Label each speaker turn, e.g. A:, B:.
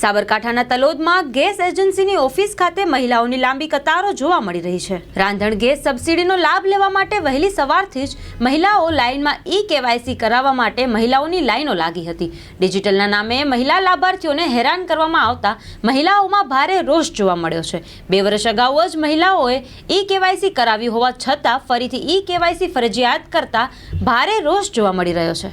A: સાબરકાંઠાના તલોદમાં ગેસ એજન્સીની ઓફિસ ખાતે મહિલાઓની લાંબી કતારો જોવા મળી રહી છે. રાંધણ ગેસ સબસિડીનો લાભ લેવા માટે વહેલી સવારથી જ મહિલાઓ લાઇનમાં ઈ કેવાયસી કરાવવા માટે મહિલાઓની લાઈનો લાગી હતી. ડિજિટલના નામે મહિલા લાભાર્થીઓને હેરાન કરવામાં આવતા મહિલાઓમાં ભારે રોષ જોવા મળ્યો છે. બે વર્ષ અગાઉ જ મહિલાઓએ ઈ કેવાયસી કરાવી હોવા છતાં ફરીથી ઈ કેવાયસી ફરજિયાત કરતા ભારે રોષ જોવા મળી રહ્યો છે.